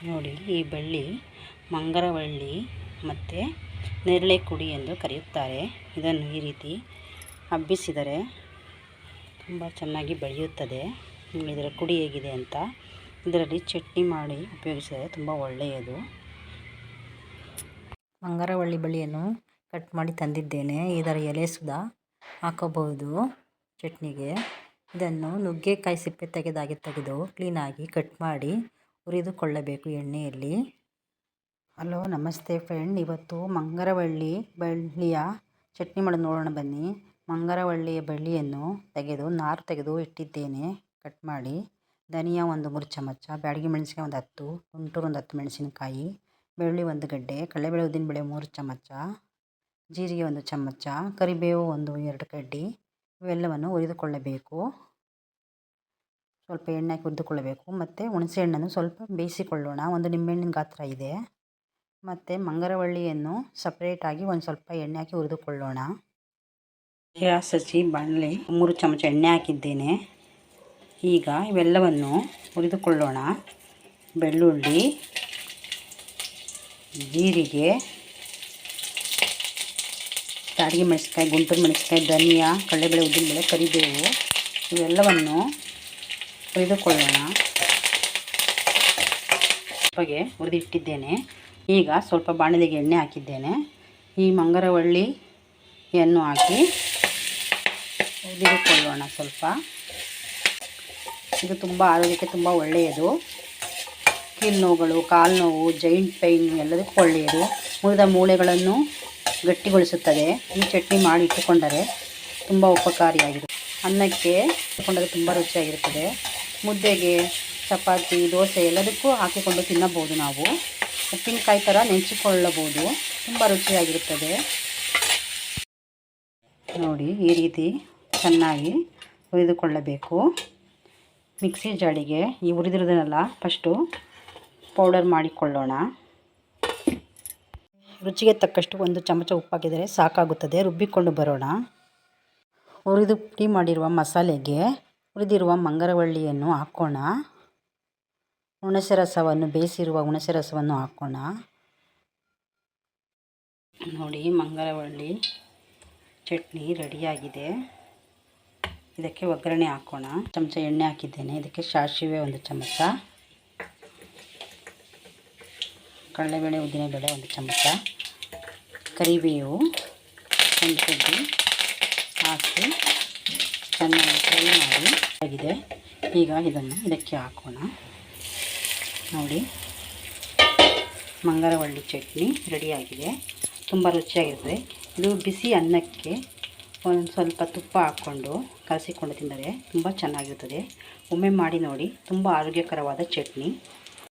ನೋಡಿ, ಈ ಬಳ್ಳಿ ಮಂಗರವಳ್ಳಿ ಮತ್ತು ನೇರಳೆ ಕುಡಿ ಎಂದು ಕರೆಯುತ್ತಾರೆ. ಇದನ್ನು ಈ ರೀತಿ ಹಬ್ಬಿಸಿದರೆ ತುಂಬ ಚೆನ್ನಾಗಿ ಬೆಳೆಯುತ್ತದೆ. ಇದರ ಕುಡಿ ಹೇಗಿದೆ ಅಂತ. ಇದರಲ್ಲಿ ಚಟ್ನಿ ಮಾಡಿ ಉಪಯೋಗಿಸಿದರೆ ತುಂಬ ಒಳ್ಳೆಯದು. ಮಂಗರವಳ್ಳಿ ಬಳ್ಳಿಯನ್ನು ಕಟ್ ಮಾಡಿ ತಂದಿದ್ದೇನೆ. ಇದರ ಎಲೆ ಸುದಾ ಹಾಕಬಹುದು ಚಟ್ನಿಗೆ. ಇದನ್ನು ನುಗ್ಗೆಕಾಯಿ ಸಿಪ್ಪೆ ತೆಗೆದಾಗಿ ತೆಗೆದು ಕ್ಲೀನಾಗಿ ಕಟ್ ಮಾಡಿ ಹುರಿದುಕೊಳ್ಳಬೇಕು ಎಣ್ಣೆಯಲ್ಲಿ. ಹಲೋ, ನಮಸ್ತೆ ಫ್ರೆಂಡ್. ಇವತ್ತು ಮಂಗರವಳ್ಳಿ ಬಳ್ಳಿಯ ಚಟ್ನಿ ಮಾಡಿ ನೋಡೋಣ ಬನ್ನಿ. ಮಂಗರವಳ್ಳಿಯ ಬಳ್ಳಿಯನ್ನು ತೆಗೆದು, ನಾರು ತೆಗೆದು ಇಟ್ಟಿದ್ದೇನೆ. ಕಟ್ ಮಾಡಿ. ಧನಿಯಾ ಒಂದು ಮೂರು ಚಮಚ, ಬ್ಯಾಡಗಿ ಮೆಣಸಿನ್ಕಾಯಿ ಒಂದು ಹತ್ತು ಗುಂಟೂರು ಒಂದು ಹತ್ತು ಮೆಣಸಿನಕಾಯಿ ಬೆಳ್ಳಿ ಒಂದು ಗಡ್ಡೆ, ಕಡಲೆಬೇಳೆ ಉದ್ದಿನಬೇಳೆ ಮೂರು ಚಮಚ, ಜೀರಿಗೆ ಒಂದು ಚಮಚ, ಕರಿಬೇವು ಒಂದು ಎರಡು ಕಡ್ಡಿ, ಇವೆಲ್ಲವನ್ನು ಹುರಿದುಕೊಳ್ಳಬೇಕು. ಸ್ವಲ್ಪ ಎಣ್ಣೆ ಹಾಕಿ ಹುರಿದುಕೊಳ್ಳಬೇಕು ಮತ್ತು ಹುಣಸೆ ಹಣ್ಣನ್ನು ಸ್ವಲ್ಪ ಬೇಯಿಸಿಕೊಳ್ಳೋಣ. ಒಂದು ನಿಂಬೆಹಣ್ಣಿನ ಗಾತ್ರ ಇದೆ. ಮತ್ತು ಮಂಗರವಳ್ಳಿಯನ್ನು ಸಪ್ರೇಟಾಗಿ ಒಂದು ಸ್ವಲ್ಪ ಎಣ್ಣೆ ಹಾಕಿ ಹುರಿದುಕೊಳ್ಳೋಣ. ಸಸಿ ಬಾಣಲೆ, ಮೂರು ಚಮಚ ಎಣ್ಣೆ ಹಾಕಿದ್ದೇನೆ. ಈಗ ಇವೆಲ್ಲವನ್ನು ಹುರಿದುಕೊಳ್ಳೋಣ. ಬೆಳ್ಳುಳ್ಳಿ, ಜೀರಿಗೆ, ಸಾರಿಗೆ ಮೆಣಸಿನಕಾಯಿ, ಗುಂಟೂರು ಮೆಣಸಿಕಾಯಿ ಧನಿಯಾ, ಕಡಲೆಬೇಳೆ, ಉದ್ದಿನಬೇಳೆ, ಕರಿಬೇವು, ಇವೆಲ್ಲವನ್ನು ಹುರಿದುಕೊಳ್ಳೋಣ ಸ್ವಲ್ಪಗೆ ಹುರಿದಿಟ್ಟಿದ್ದೇನೆ. ಈಗ ಸ್ವಲ್ಪ ಬಾಣಲೆಗೆ ಎಣ್ಣೆ ಹಾಕಿದ್ದೇನೆ. ಈ ಮಂಗರವಳ್ಳಿಯನ್ನು ಹಾಕಿ ಹುರಿದುಕೊಳ್ಳೋಣ ಸ್ವಲ್ಪ. ಇದು ತುಂಬ ಆರೋಗ್ಯಕ್ಕೆ ತುಂಬ ಒಳ್ಳೆಯದು. ಕೀಲು ನೋವುಗಳು, ಕಾಲು ನೋವು ಜೈಂಟ್ ಪೈನ್ ಎಲ್ಲದಕ್ಕೂ ಒಳ್ಳೆಯದು. ಮುರಿದ ಮೂಳೆಗಳನ್ನು ಗಟ್ಟಿಗೊಳಿಸುತ್ತದೆ. ಈ ಚಟ್ನಿ ಮಾಡಿ ಇಟ್ಟುಕೊಂಡರೆ ತುಂಬ ಉಪಕಾರಿಯಾಗಿದೆ. ಅನ್ನಕ್ಕೆ ಇಟ್ಟುಕೊಂಡರೆ ತುಂಬ ರುಚಿಯಾಗಿರುತ್ತದೆ. ಮುದ್ದೆಗೆ, ಚಪಾತಿ, ದೋಸೆ ಎಲ್ಲದಕ್ಕೂ ಹಾಕಿಕೊಂಡು ತಿನ್ನಬಹುದು ನಾವು. ಉಪ್ಪಿನಕಾಯಿ ಥರ ನೆಂಚಿಕೊಳ್ಳಬಹುದು ತುಂಬ ರುಚಿಯಾಗಿರುತ್ತದೆ. ನೋಡಿ, ಈ ರೀತಿ ಚೆನ್ನಾಗಿ ಹುರಿದುಕೊಳ್ಳಬೇಕು. ಮಿಕ್ಸಿ ಜಾಡಿಗೆ ಈ ಹುರಿದಿರೋದನ್ನೆಲ್ಲ ಫಸ್ಟು ಪೌಡರ್ ಮಾಡಿಕೊಳ್ಳೋಣ. ರುಚಿಗೆ ತಕ್ಕಷ್ಟು ಒಂದು ಚಮಚ ಉಪ್ಪಾಕಿದರೆ ಸಾಕಾಗುತ್ತದೆ. ರುಬ್ಬಿಕೊಂಡು ಬರೋಣ. ಹುರಿದು ಪುಡಿ ಮಾಡಿರುವ ಮಸಾಲೆಗೆ ಹುರಿದಿರುವ ಮಂಗರವಳ್ಳಿಯನ್ನು ಹಾಕೋಣ. ಹುಣಸೆ ರಸವನ್ನು ಬೇಯಿಸಿರುವ ಹುಣಸೆ ರಸವನ್ನು ಹಾಕೋಣ. ನೋಡಿ, ಮಂಗರವಳ್ಳಿ ಚಟ್ನಿ ರೆಡಿಯಾಗಿದೆ. ಇದಕ್ಕೆ ಒಗ್ಗರಣೆ ಹಾಕೋಣ. ಚಮಚ ಎಣ್ಣೆ ಹಾಕಿದ್ದೇನೆ. ಇದಕ್ಕೆ ಸಾಸಿವೆ ಒಂದು ಚಮಚ. ಕಡಲೆಬೇಳೆ, ಉದ್ದಿನಬೇಳೆ ಒಂದು ಚಮಚ. ಕರಿಬೇವು ಒಂದು ಕಡ್ಡಿ ಹಾಕಿ ಚೆನ್ನಾಗಿ ಫ್ರೈ ಮಾಡಿ ಈಗ ಇದನ್ನು ಇದಕ್ಕೆ ಹಾಕೋಣ. ನೋಡಿ. ಮಂಗರವಳ್ಳಿ ಚಟ್ನಿ ರೆಡಿಯಾಗಿದೆ. ತುಂಬ ರುಚಿಯಾಗಿರ್ತದೆ. ಇದು ಬಿಸಿ ಅನ್ನಕ್ಕೆ ಒಂದು ಸ್ವಲ್ಪ ತುಪ್ಪ ಹಾಕ್ಕೊಂಡು ಕಲಸಿಕೊಂಡು ತಿಂದರೆ ತುಂಬ ಚೆನ್ನಾಗಿರ್ತದೆ ಒಮ್ಮೆ ಮಾಡಿ ನೋಡಿ, ತುಂಬ ಆರೋಗ್ಯಕರವಾದ ಚಟ್ನಿ.